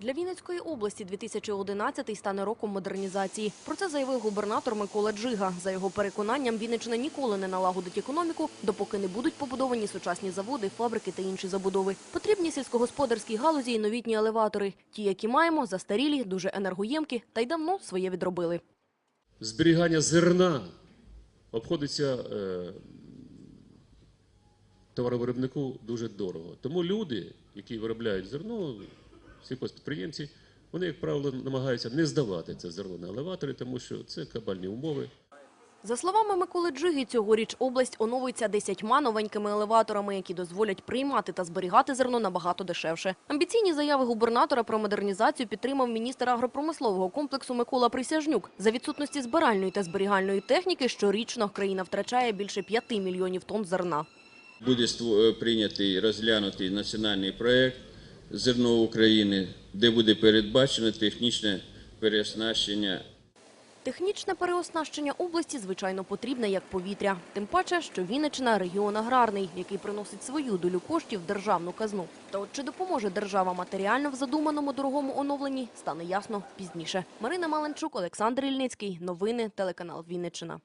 Для Вінницької області 2011 стане роком модернізації. Про це заявив губернатор Микола Джига. За його переконанням, Вінниччина ніколи не налагодить економіку, допоки не будуть побудовані сучасні заводи, фабрики та інші забудови. Потрібні сільськогосподарській галузі і новітні елеватори. Ті, які маємо, застарілі, дуже енергоємкі та й давно своє відробили. зберігання зерна обходиться е, товаровиробнику дуже дорого. Тому люди, які виробляють зерно, сільхозпідприємці, вони, як правило, намагаються не здавати це зерно на елеватори, тому що це кабальні умови. За словами Миколи Джиги, цьогоріч область оновиться десятьма новенькими елеваторами, які дозволять приймати та зберігати зерно набагато дешевше. Амбіційні заяви губернатора про модернізацію підтримав міністр агропромислового комплексу Микола Присяжнюк. За відсутності збиральної та зберігальної техніки щорічно країна втрачає більше 5 мільйонів тонн зерна. Буде прийнятий розглянутий національний проект зерно України, де буде передбачено технічне переоснащення Технічне переоснащення області, звичайно, потрібне як повітря. Тим паче, що Вінниччина – регіон аграрний, який приносить свою долю коштів в державну казну. Та от чи допоможе держава матеріально в задуманому дорогому оновленні, стане ясно пізніше. Марина Маленчук, Олександр Ільницький. Новини, телеканал Вінниччина.